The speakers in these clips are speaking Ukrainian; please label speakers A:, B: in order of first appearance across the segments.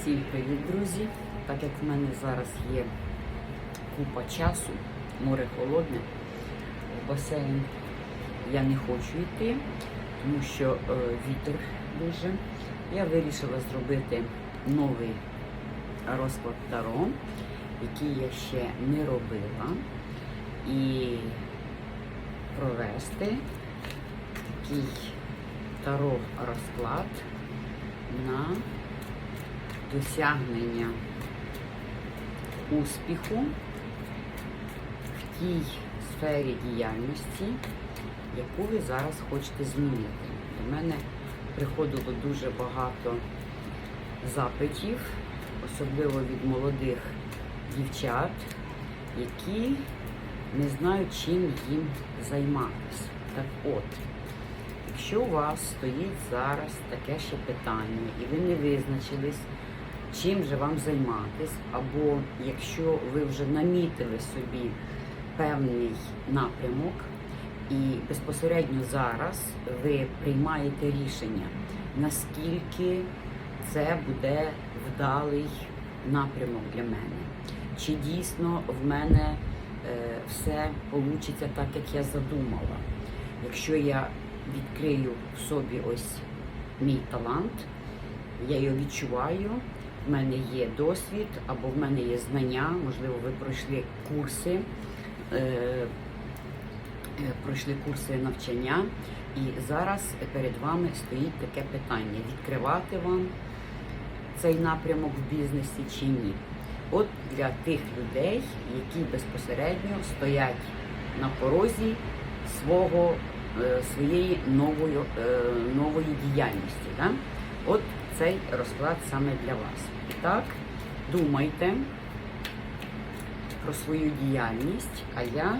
A: Всім привіт, друзі! Так як в мене зараз є купа часу, море холодне, басейн я не хочу йти, тому що е, вітер дуже. Я вирішила зробити новий розклад Таро, який я ще не робила, і провести такий таро розклад на досягнення успіху в тій сфері діяльності, яку ви зараз хочете змінити. До мене приходило дуже багато запитів, особливо від молодих дівчат, які не знають, чим їм займатися. Так от, Якщо у вас стоїть зараз таке ще питання, і ви не визначились, чим же вам займатись, або якщо ви вже намітили собі певний напрямок, і безпосередньо зараз ви приймаєте рішення, наскільки це буде вдалий напрямок для мене, чи дійсно в мене е, все вийде так, як я задумала. Якщо я відкрию в собі ось мій талант, я його відчуваю, в мене є досвід або в мене є знання, можливо, ви пройшли курси, е, е, пройшли курси навчання, і зараз перед вами стоїть таке питання: відкривати вам цей напрямок в бізнесі чи ні. От для тих людей, які безпосередньо стоять на порозі свого е, своєї нової, нової діяльності. Да? От цей розклад саме для вас. І так, думайте про свою діяльність, а я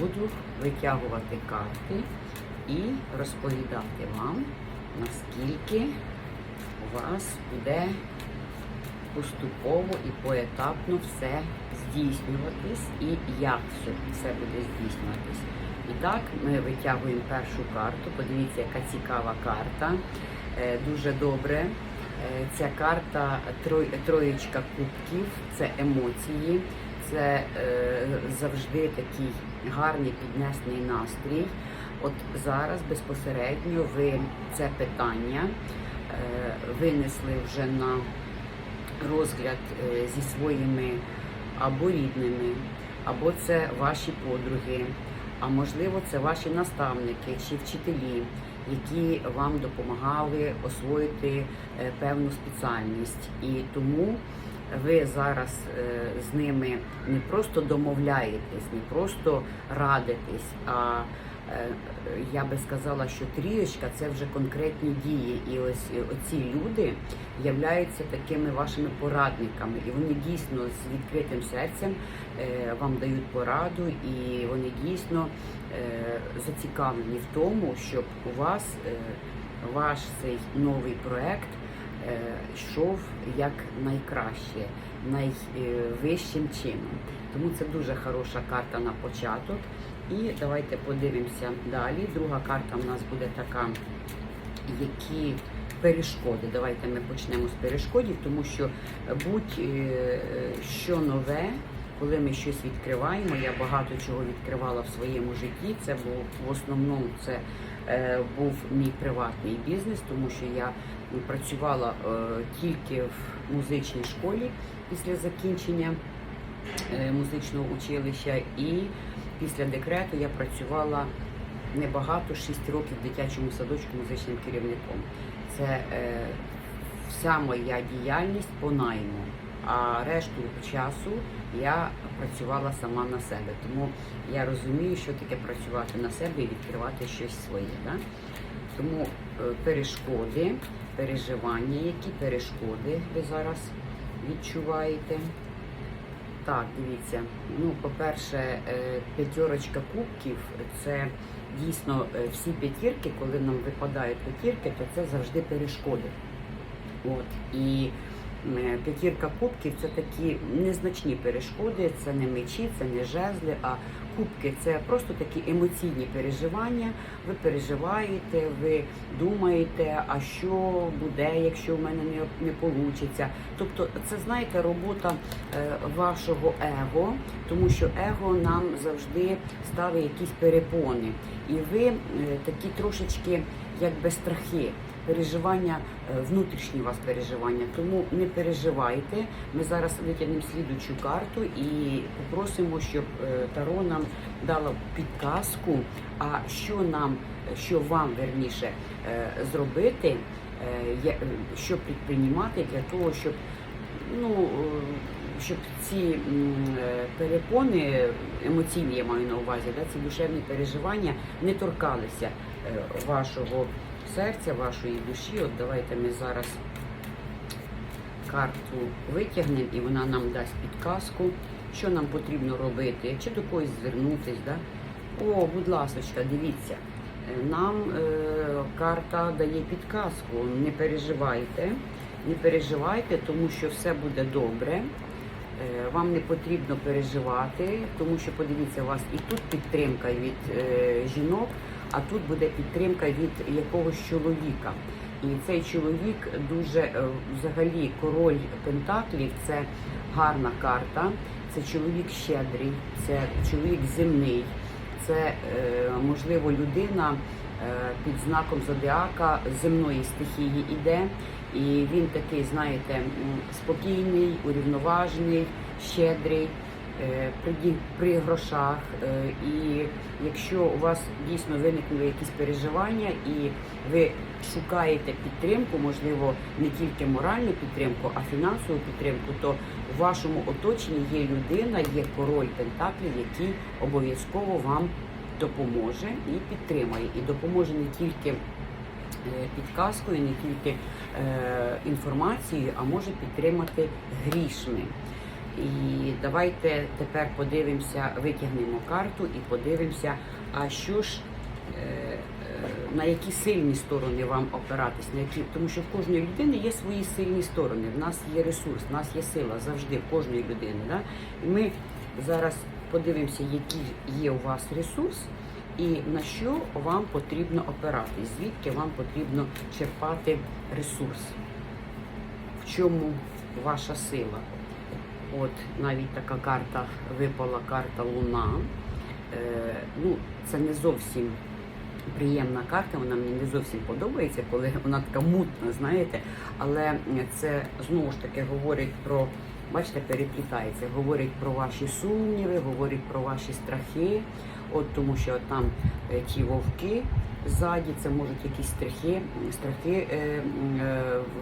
A: буду витягувати карти і розповідати вам, наскільки у вас буде поступово і поетапно все здійснюватись і як все, все буде здійснюватись. І так, ми витягуємо першу карту. Подивіться, яка цікава карта. Е, Дуже добре. Е, Ця карта троєчка кубків, це емоції, це е, завжди такий гарний піднесений настрій. От зараз безпосередньо ви це питання винесли вже на розгляд зі своїми або рідними, або це ваші подруги, а можливо, це ваші наставники чи вчителі, які вам допомагали освоїти е, певну спеціальність. І тому ви зараз е, з ними не просто домовляєтесь, не просто радитесь, а я би сказала, що трієчка це вже конкретні дії. І ось е, оці люди являються такими вашими порадниками, і вони дійсно з відкритим серцем е, вам дають пораду, і вони дійсно е, зацікавлені в тому, щоб у вас е, ваш цей новий проект е, йшов як найкраще, найвищим чином. Тому це дуже хороша карта на початок. І давайте подивимося далі. Друга карта в нас буде така, які перешкоди. Давайте ми почнемо з перешкодів, тому що будь-що нове, коли ми щось відкриваємо, я багато чого відкривала в своєму житті. Це був в основному це е, був мій приватний бізнес, тому що я працювала е, тільки в музичній школі після закінчення е, музичного училища, і після декрету я працювала небагато 6 років в дитячому садочку музичним керівником. Це е, вся моя діяльність по найму. А решту часу я працювала сама на себе. Тому я розумію, що таке працювати на себе і відкривати щось своє. Да? Тому е, перешкоди, переживання, які перешкоди ви зараз відчуваєте. Так, дивіться. Ну, по-перше, е, п'ятерочка кубків це дійсно е, всі п'ятірки, коли нам випадають п'ятірки, то це завжди перешкоди. От. І П'ятірка кубків це такі незначні перешкоди, це не мечі, це не жезли, а кубки це просто такі емоційні переживання. Ви переживаєте, ви думаєте, а що буде, якщо в мене не, не вийде. Тобто, це знаєте, робота е, вашого его, тому що его нам завжди ставить якісь перепони. І ви е, такі трошечки якби страхи переживання, е, внутрішні вас переживання. Тому не переживайте. Ми зараз витягнемо слідучу карту і попросимо, щоб е, Таро нам дала підказку, а що нам, що вам верніше е, зробити, що підприймати для того, щоб ну. Щоб ці перепони емоційні, я маю на увазі, да, ці душевні переживання не торкалися вашого серця, вашої душі. От давайте ми зараз карту витягнемо і вона нам дасть підказку, що нам потрібно робити, чи до когось звернутись. Да? О, будь ласочка, дивіться. Е, Нам е, карта дає підказку. Не переживайте, не переживайте, тому що все буде добре. Е, Вам не потрібно переживати, тому що подивіться, у вас і тут підтримка від е, жінок, а тут буде підтримка від якогось чоловіка. І цей чоловік дуже е, взагалі король Пентаклів це гарна карта. Це чоловік щедрий, це чоловік земний, це е, можливо людина е, під знаком зодіака земної стихії іде. І він такий, знаєте, спокійний, урівноважений, щедрий. Е, При, при грошах, Е, і якщо у вас дійсно виникнули якісь переживання, і ви шукаєте підтримку, можливо, не тільки моральну підтримку, а фінансову підтримку, то в вашому оточенні є людина, є король Пентаклів, який обов'язково вам допоможе і підтримає. І допоможе не тільки е, підказкою, не тільки е, інформацією, а може підтримати грішми. І давайте тепер подивимося, витягнемо карту і подивимося, а що ж, е, е, на які сильні сторони вам опиратись, на які, тому що в кожної людини є свої сильні сторони. В нас є ресурс, в нас є сила завжди в кожної людини. Да? І ми зараз подивимося, який є у вас ресурс. І на що вам потрібно опиратись, звідки вам потрібно черпати ресурс, в чому ваша сила. От навіть така карта випала карта Луна. Е, ну, це не зовсім приємна карта, вона мені не зовсім подобається, коли вона така мутна, знаєте. Але це знову ж таки говорить про, бачите, переплітається, говорить про ваші сумніви, говорить про ваші страхи. От тому що там е, ті вовки ззаді, це можуть якісь страхи, страхи е, е,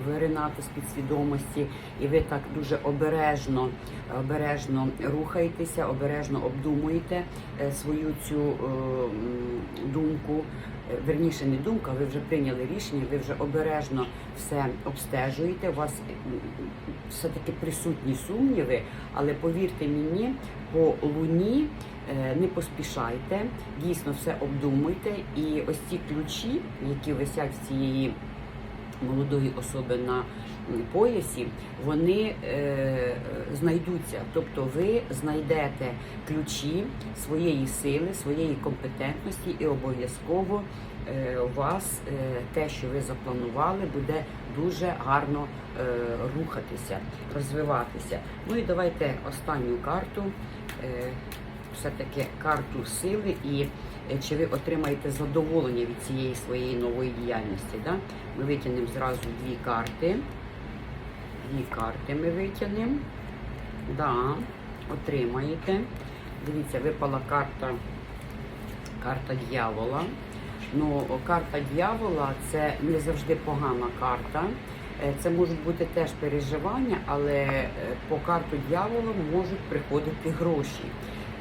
A: виринати з підсвідомості, і ви так дуже обережно, обережно рухаєтеся, обережно обдумуєте е, свою цю е, думку. Е, Верніше не думка, ви вже прийняли рішення, ви вже обережно все обстежуєте. У вас все-таки присутні сумніви, але повірте мені, по луні не поспішайте, дійсно все обдумуйте. І ось ці ключі, які висять в цієї молодої особи на поясі, вони е, знайдуться. Тобто ви знайдете ключі своєї сили, своєї компетентності, і обов'язково е, у вас е, те, що ви запланували, буде дуже гарно е, рухатися, розвиватися. Ну і давайте останню карту. Все-таки карту сили і е, чи ви отримаєте задоволення від цієї своєї нової діяльності. Да? Ми витягнемо зразу дві карти. Дві карти ми витягнемо. Да, отримаєте. Дивіться, випала карта, карта дьявола. Ну, карта дьявола це не завжди погана карта. Е, Це можуть бути теж переживання, але е, по карту дьявола можуть приходити гроші.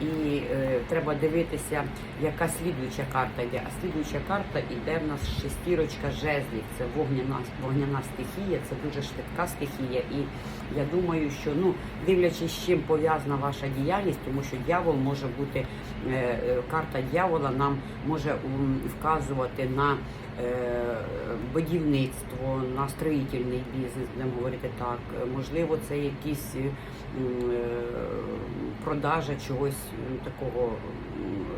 A: І е, треба дивитися, яка слідуюча карта йде. А слідуюча карта йде в нас шестірочка жезлів. Це вогняна, вогняна стихія, це дуже швидка стихія. І я думаю, що ну, дивлячись, з чим пов'язана ваша діяльність, тому що дьявол може бути, е, е, карта дьявола нам може вказувати на е, будівництво, на строїтельний бізнес, будемо говорити так. Можливо, це якісь е, продажа чогось такого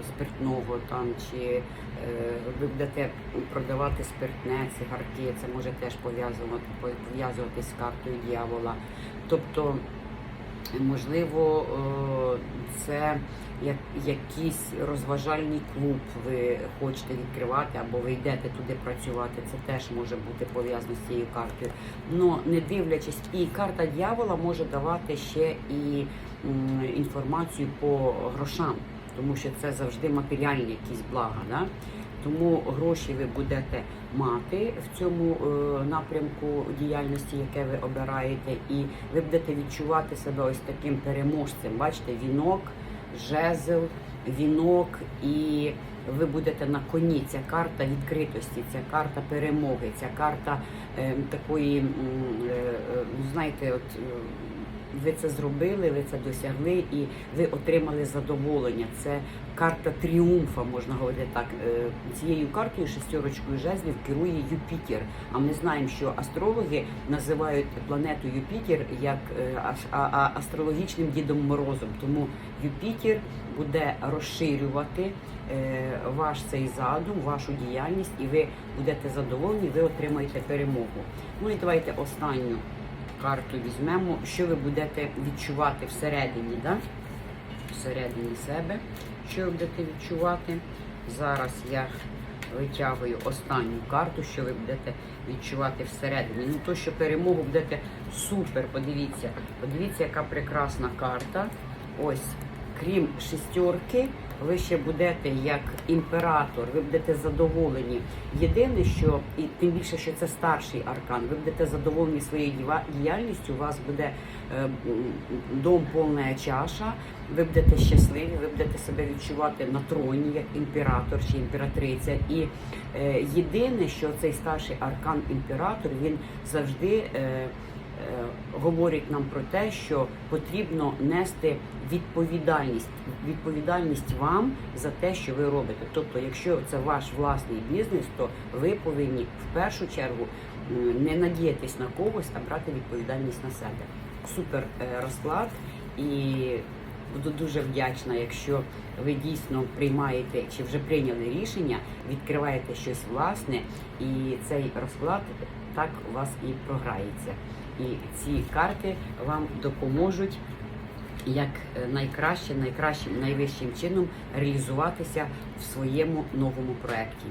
A: спиртного там, чи е, ви будете продавати спиртне, цигарки, це може теж пов'язувати пов'язуватись з картою дьявола. Тобто, можливо, е, це як якийсь розважальний клуб ви хочете відкривати, або ви йдете туди працювати. Це теж може бути пов'язано з цією картою. Но не дивлячись, і карта дьявола може давати ще і інформацію по грошам, тому що це завжди матеріальні якісь блага. Да? Тому гроші ви будете мати в цьому е, напрямку діяльності, яке ви обираєте, і ви будете відчувати себе ось таким переможцем. Бачите, вінок, жезл, вінок, і ви будете на коні. Ця карта відкритості, ця карта перемоги, ця карта е, такої, е, е, ну, знаєте, от. Ви це зробили, ви це досягли і ви отримали задоволення. Це карта тріумфа, можна говорити так. Е, Цією картою шестерочкою жезлів керує Юпітер. А ми знаємо, що астрологи називають планету Юпітер як е, астрологічним Дідом Морозом. Тому Юпітер буде розширювати е, ваш цей задум, вашу діяльність, і ви будете задоволені, ви отримаєте перемогу. Ну і давайте останню карту візьмемо, що ви будете відчувати всередині, да? всередині себе, що ви будете відчувати. Зараз я витягую останню карту, що ви будете відчувати всередині. Ну, то, що перемогу будете супер, подивіться. Подивіться, яка прекрасна карта. Ось, крім шестерки, ви ще будете як імператор, ви будете задоволені. Єдине, що і тим більше, що це старший аркан, ви будете задоволені своєю діяльністю. У вас буде е, дом повна чаша. Ви будете щасливі, ви будете себе відчувати на троні як імператор чи імператриця. І е, єдине, що цей старший аркан імператор він завжди. Е, е, говорить нам про те, що потрібно нести відповідальність, відповідальність вам за те, що ви робите. Тобто, якщо це ваш власний бізнес, то ви повинні в першу чергу не надіятись на когось, а брати відповідальність на себе. Супер е, розклад і буду дуже вдячна, якщо ви дійсно приймаєте чи вже прийняли рішення, відкриваєте щось власне, і цей розклад так у вас і програється. І ці карти вам допоможуть як е, найкраще, найкращим, найвищим чином реалізуватися в своєму новому проєкті.